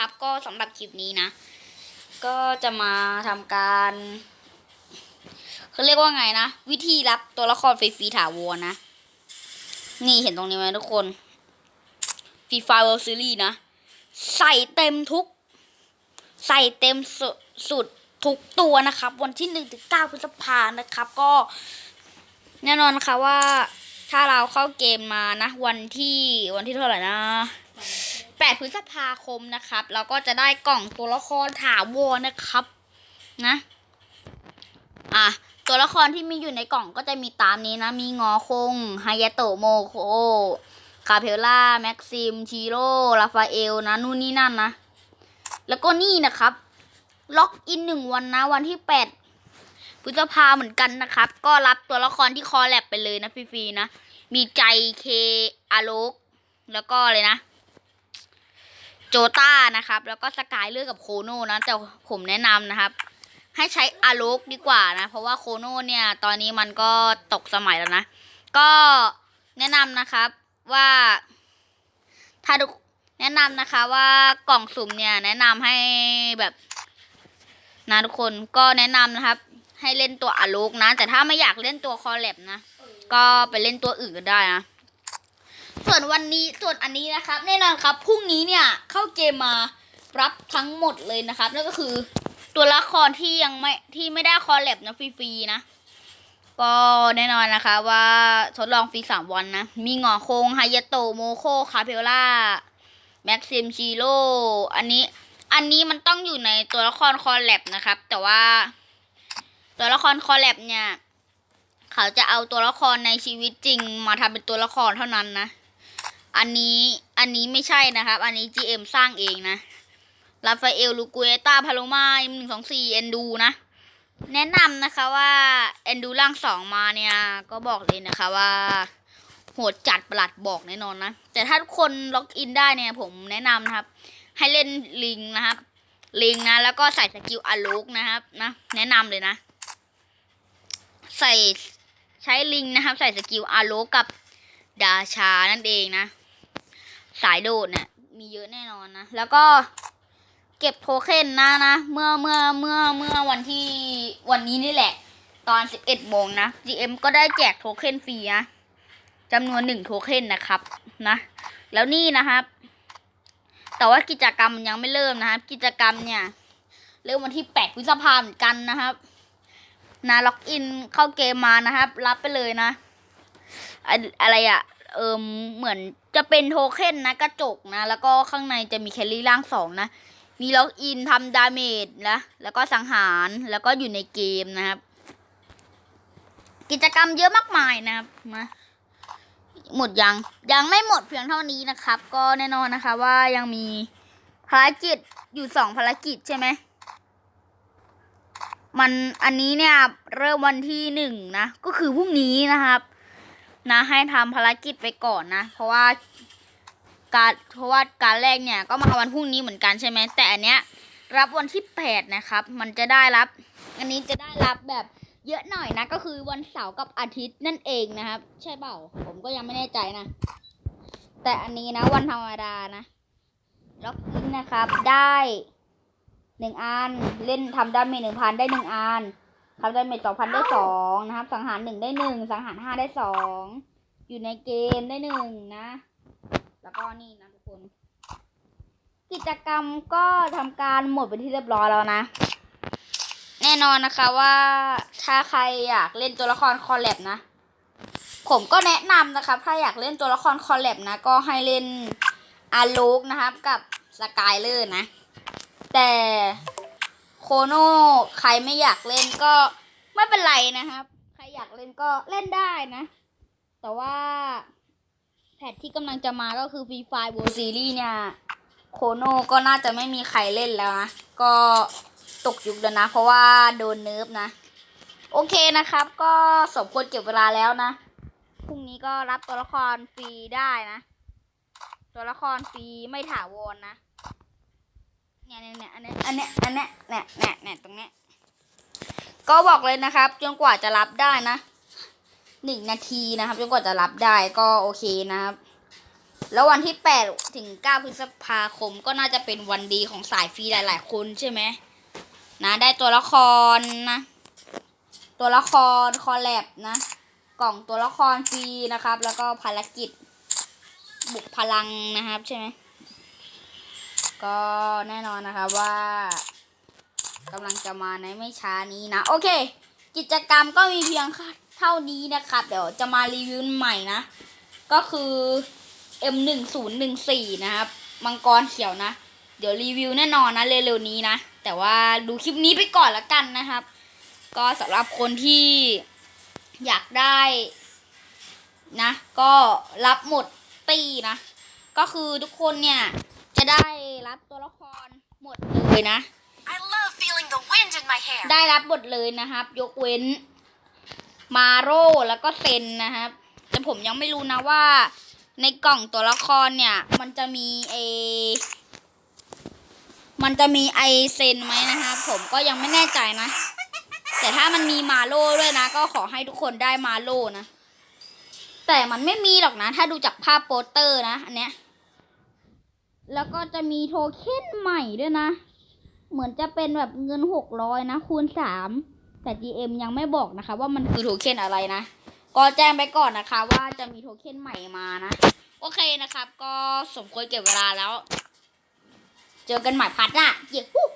นะครับ ก็สำหรับคลิปนี้นะ ก็จะมาทำการเขาเรียกว่าไงนะ วิธีรับตัวละครฟรีๆถาวรนะ นี่เห็นตรงนี้ไหมทุกคนฟรีไฟเวอร์ซีรีส์นะ ใส่เต็มทุก ใส่เต็มสสุดทุกตัวนะครับ วันที่หนึ่งถึงเก้าพฤษภานะครับ ก็แน่นอนนะคะว่าถ้าเราเข้าเกมมานะ วันที่วันที่เท่าไหร่นะ แปดพฤษภาคมนะครับ เราก็จะได้กล่องตัวละครถาวรนะครับ นะ อะ ตัวละครที่มีอยู่ในกล่องก็จะมีตามนี้นะ มีงอคงฮายาโตโมโคคาเพลล่า แม็กซิมชีโร่ราฟาเอลนะ นู่นนี่นั่นนะ แล้วก็นี่นะครับ ล็อกอินหนึ่งวันนะ วันที่แปดพฤษภาเหมือนกันนะครับ ก็รับตัวละครที่คอแลบไปเลยนะฟรีๆนะ มีใจเคอาโลก แล้วก็เลยนะ โจต้านะครับ แล้วก็สกายเลือกกับโคโน่นะแต่ผมแนะนำนะครับ ให้ใช้อาโลกดีกว่านะ เพราะว่าโคโน่เนี่ย ตอนนี้มันก็ตกสมัยแล้วนะ ก็แนะนำนะครับว่า ถ้าทุกแนะนำนะคะว่ากล่องสุ่มเนี่ย แนะนำให้แบบนะทุกคนก็แนะนำนะครับ ให้เล่นตัวอาลูกนะ แต่ถ้าไม่อยากเล่นตัวคอแลบนะ ก็ไปเล่นตัวอื่นก็ได้นะ ส่วนวันนี้ส่วนอันนี้นะครับ แน่นอนครับพรุ่งนี้เนี่ยเข้าเกมมารับทั้งหมดเลยนะครับนั่นก็คือตัวละครที่ยังไม่ที่ไม่ได้คอแลบนะฟรีๆนะก็แน่นอนนะคะว่าทดลองฟรีสามวันนะ มีหงอคงไฮยาโตโมโคคาเพลล่าแม็กซิมชีโร่อันนี้ อันนี้มันต้องอยู่ในตัวละครคอลแลบนะครับ แต่ว่า ตัวละครคอลแลบเนี่ย เขาจะเอาตัวละครในชีวิตจริงมาทำเป็นตัวละครเท่านั้นนะ อันนี้อันนี้ไม่ใช่นะครับ อันนี้ GM สร้างเองนะราฟาเอลลูกุเอต้าพาโลมาหนึ่งสองสี่เอนดูนะ แนะนำนะคะว่าเอนดูร่างสองมาเนี่ยก็บอกเลยนะคะว่า โหดจัดประหลัดบอกแน่นอนนะ แต่ถ้าทุกคนล็อกอินได้เนี่ยผมแนะนำนะครับ ให้เล่นลิงนะครับ ลิงนะ แล้วก็ใส่สกิลอาลูกนะครับนะแนะนำเลยนะ ใส่ใช้ลิงนะครับ ใส่สกิลอาลูกกับดาชานั่นเองนะ สายโดดเนี่ยมีเยอะแน่นอนนะ แล้วก็เก็บโทเค็นนะนะ เมื่อเมื่อเมื่อเมื่อวันที่วันนี้นี่แหละ ตอน 11โมงนะ GM ก็ได้แจกโทเค็นฟรีนะจำนวนหนึ่งโทเค็นนะครับนะ แล้วนี่นะครับ แต่ว่ากิจกรรมยังไม่เริ่มนะครับ กิจกรรมเนี่ย เริ่มวันที่8พฤษภาเหมือนกันนะครับนะล็อกอินเข้าเกมมานะครับ รับไปเลยนะ อะอะไรอะ เอิมเหมือนจะเป็นโทเค็นนะกระจกนะ แล้วก็ข้างในจะมีแคลรี่ร่างสองนะ มีล็อกอินทำดาเมจนะ แล้วก็สังหารแล้วก็อยู่ในเกมนะครับ กิจกรรมเยอะมากมายนะครับนะหมดยังยังไม่หมดเพียงเท่านี้นะครับ ก็แน่นอนนะคะว่ายังมีภารกิจอยู่สองภารกิจใช่ไหมมันอันนี้เนี่ยเริ่มวันที่หนึ่งนะ ก็คือพรุ่งนี้นะครับ นะให้ทำภารกิจไปก่อนนะ เพราะว่าการเพราะว่าการแรกเนี่ยก็มาวันพรุ่งนี้เหมือนกันใช่ไหมแต่อันเนี้ยรับวันที่แปดนะครับ มันจะได้รับ อันนี้จะได้รับแบบเยอะหน่อยนะ ก็คือวันเสาร์กับอาทิตย์นั่นเองนะครับ ใช่เปล่า ผมก็ยังไม่แน่ใจนะ แต่อันนี้นะวันธรรมดานะล็อกอินนะครับได้หนึ่งอันเล่นทำดาเมจหนึ่งพันได้หนึ่งอัน ทำดาเมจสองพันได้สองนะครับ สังหารหนึ่งได้หนึ่งสังหารห้าได้สองอยู่ในเกมได้หนึ่งนะ แล้วก็นี่นะทุกคน กิจกรรมก็ทำการหมดไปที่เรียบร้อยแล้วนะ แน่นอนนะคะว่าถ้าใครอยากเล่นตัวละครคอลแลบนะ ผมก็แนะนำนะครับ ถ้าอยากเล่นตัวละครคอลแลบนะ ก็ให้เล่นอาลูกนะครับกับสกายเลอร์นะ แต่ โคโน่ใครไม่อยากเล่นก็ไม่เป็นไรนะครับ ใครอยากเล่นก็เล่นได้นะ แต่ว่า แพทที่กำลังจะมาก็คือฟรีไฟ r ์ World Series เนี่ยโคโน่ก็น่าจะไม่มีใครเล่นแล้วนะ ก็ตกยุคแล้วนะ เพราะว่าโดนเนิร์ฟนะ โอเคนะครับ ก็สมควรเก็บเวลาแล้วนะพรุ่งนี้ก็รับตัวละครฟรีได้นะ ตัวละครฟรีไม่ถาวรนะ เนี่ยเนี่ยเนี่ยอันเนี้ยอันเนี้ยอันเนี้ยเนี่ยเนี่ยเนี่ยตรงเนี้ยก็บอกเลยนะครับ จนกว่าจะรับได้นะหนึ่งนาทีนะครับ จนกว่าจะรับได้ก็โอเคนะครับ แล้ววันที่8ถึง9พฤษภาคมก็น่าจะเป็นวันดีของสายฟรีหลาย ๆ คนใช่ไหมนะได้ตัวละครนะ ตัวละครคอลแลบนะ กล่องตัวละครฟรีนะครับ แล้วก็ภารกิจบุกพลังนะครับใช่ไหม ก็แน่นอนนะครับว่ากำลังจะมาในไม่ช้านี้นะ โอเค กิจกรรมก็มีเพียงเท่านี้นะครับ เดี๋ยวจะมารีวิวใหม่นะ ก็คือ M1014 นะครับ มังกรเขียวนะ เดี๋ยวรีวิวแน่นอนนะเร็วๆนี้นะ แต่ว่าดูคลิปนี้ไปก่อนละกันนะครับ ก็สำหรับคนที่อยากได้นะ ก็รับหมดตีนะ ก็คือทุกคนเนี่ย จะได้รับตัวละครหมดเลยนะ I love feeling the wind in my hair. ได้รับหมดเลยนะครับ ยกเว้น มาโร่แล้วก็เซนนะครับ แต่ผมยังไม่รู้นะว่า ในกล่องตัวละครเนี่ย มันจะมีเอมันจะมีไอเซนไหมนะครับ ผมก็ยังไม่แน่ใจนะ แต่ถ้ามันมีมาโร่ด้วยนะ ก็ขอให้ทุกคนได้มาโร่นะ แต่มันไม่มีหรอกนะ ถ้าดูจากภาพโปสเตอร์นะ อันเนี้ย แล้วก็จะมีโทเค็นใหม่ด้วยนะ เหมือนจะเป็นแบบเงินหกร้อยนะ คูณสามแต่ GM ยังไม่บอกนะคะ ว่ามันคือโทเค็นอะไรนะ ก็แจ้งไปก่อนนะคะ ว่าจะมีโทเค็นใหม่มานะ โอเคนะครับ ก็สมควรเก็บเวลาแล้ว เจอกันใหม่พัดหน้าเย้ฮู้